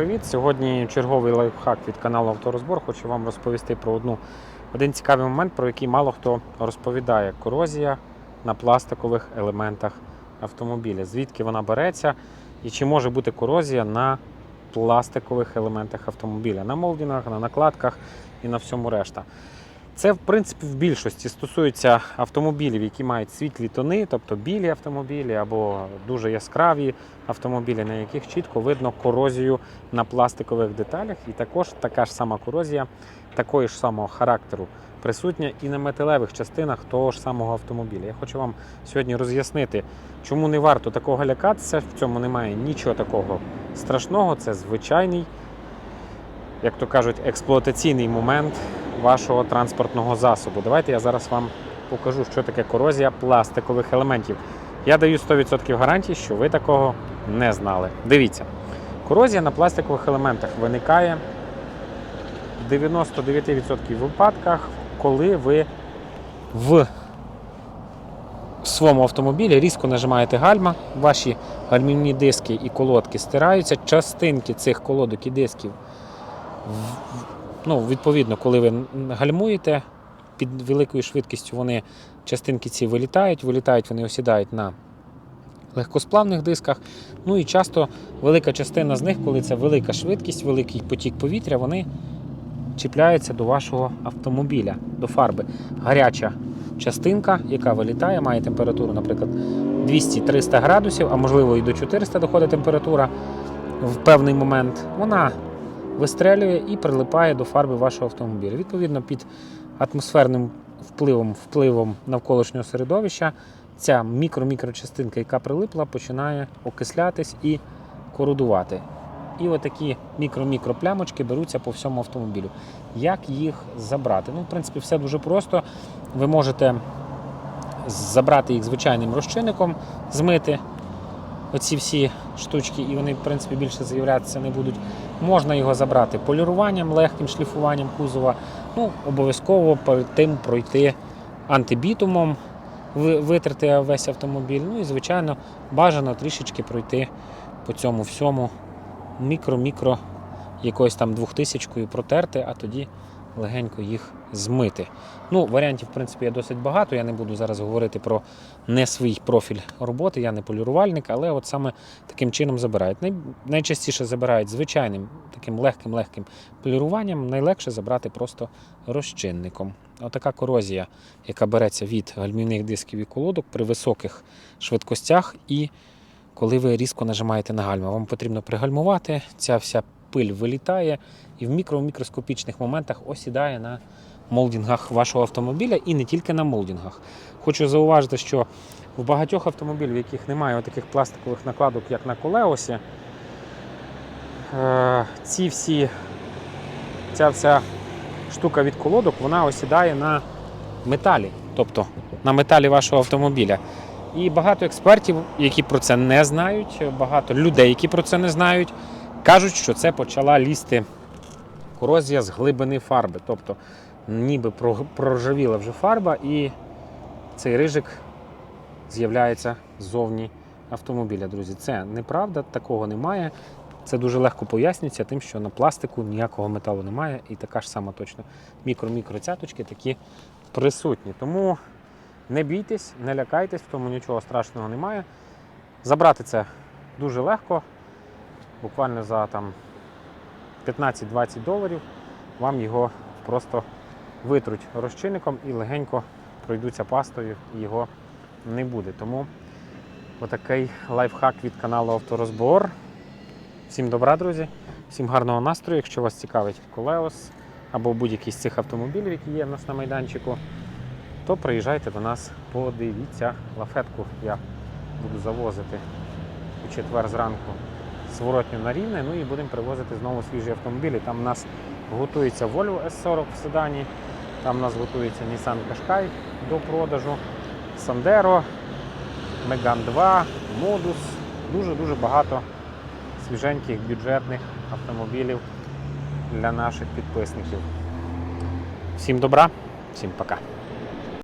Привіт! Сьогодні черговий лайфхак від каналу Авторозбор. Хочу вам розповісти про одну, один цікавий момент, про який мало хто розповідає. Корозія на пластикових елементах автомобіля. Звідки вона береться і чи може бути корозія на пластикових елементах автомобіля, на молдінгах, на накладках і на всьому решта. Це, в принципі, в більшості стосується автомобілів, які мають світлі тони, тобто білі автомобілі або дуже яскраві автомобілі, на яких чітко видно корозію на пластикових деталях. І також така ж сама корозія такої ж самого характеру присутня і на металевих частинах того ж самого автомобіля. Я хочу вам сьогодні роз'яснити, чому не варто такого лякатися. В цьому немає нічого такого страшного. Це звичайний, як то кажуть, експлуатаційний момент вашого транспортного засобу. Давайте я зараз вам покажу, що таке корозія пластикових елементів. Я даю 100% гарантії, що ви такого не знали. Дивіться, корозія на пластикових елементах виникає в 99% випадках, коли ви в своєму автомобілі різко нажимаєте гальма, ваші гальмівні диски і колодки стираються, частинки цих колодок і дисків ну, відповідно, коли ви гальмуєте під великою швидкістю, вони частинки ці вилітають, вилітають, вони осідають на легкосплавних дисках. Ну і часто велика частина з них, коли це велика швидкість, великий потік повітря, вони чіпляються до вашого автомобіля, до фарби. Гаряча частинка, яка вилітає, має температуру, наприклад, 200-300 градусів, а можливо і до 400 доходить температура в певний момент. Вона вистрелює і прилипає до фарби вашого автомобіля. Відповідно, під атмосферним впливом, впливом навколишнього середовища ця мікро-мікрочастинка, яка прилипла, починає окислятись і кородувати. І отакі мікро-мікро плямочки беруться по всьому автомобілю. Як їх забрати? Ну, в принципі, все дуже просто. Ви можете забрати їх звичайним розчинником, змити оці всі штучки, і вони, в принципі, більше з'являтися не будуть. Можна його забрати поліруванням, легким шліфуванням кузова. Ну, обов'язково перед тим пройти антибітумом, ви- витерти весь автомобіль. Ну і, звичайно, бажано трішечки пройти по цьому всьому мікро-мікро якоюсь там двохтисячкою протерти, а тоді легенько їх змити. Ну, варіантів, в принципі, є досить багато. Я не буду зараз говорити про не свій профіль роботи, я не полірувальник, але от саме таким чином забирають. Най- Найчастіше забирають звичайним таким легким-легким поліруванням, найлегше забрати просто розчинником. Отака корозія, яка береться від гальмівних дисків і колодок при високих швидкостях, і коли ви різко нажимаєте на гальма, вам потрібно пригальмувати, ця вся пиль вилітає і в мікро-мікроскопічних моментах осідає на молдінгах вашого автомобіля і не тільки на молдінгах. Хочу зауважити, що в багатьох автомобілів, в яких немає таких пластикових накладок, як на колеосі, е, ці всі, ця вся штука від колодок, вона осідає на металі, тобто на металі вашого автомобіля. І багато експертів, які про це не знають, багато людей, які про це не знають, кажуть, що це почала лізти корозія з глибини фарби. Тобто ніби проржавіла вже фарба, і цей рижик з'являється ззовні автомобіля. Друзі, це неправда, такого немає. Це дуже легко пояснюється тим, що на пластику ніякого металу немає, і така ж сама точно мікро-мікро цяточки такі присутні. Тому не бійтесь, не лякайтесь, в тому нічого страшного немає. Забрати це дуже легко, буквально за там 15-20 доларів вам його просто витруть розчинником і легенько пройдуться пастою, і його не буде. Тому отакий лайфхак від каналу Авторозбор. Всім добра, друзі, всім гарного настрою. Якщо вас цікавить колеос або будь-який з цих автомобілів, які є в нас на майданчику, то приїжджайте до нас, подивіться лафетку. Я буду завозити у четвер зранку зворотню на рівне. Ну і будемо привозити знову свіжі автомобілі. Там у нас готується Volvo S40 в седані, там у нас готується Nissan Qashqai до продажу, Sandero, Megane 2, Modus. Дуже-дуже багато свіженьких бюджетних автомобілів для наших підписників. Всім добра, всім пока.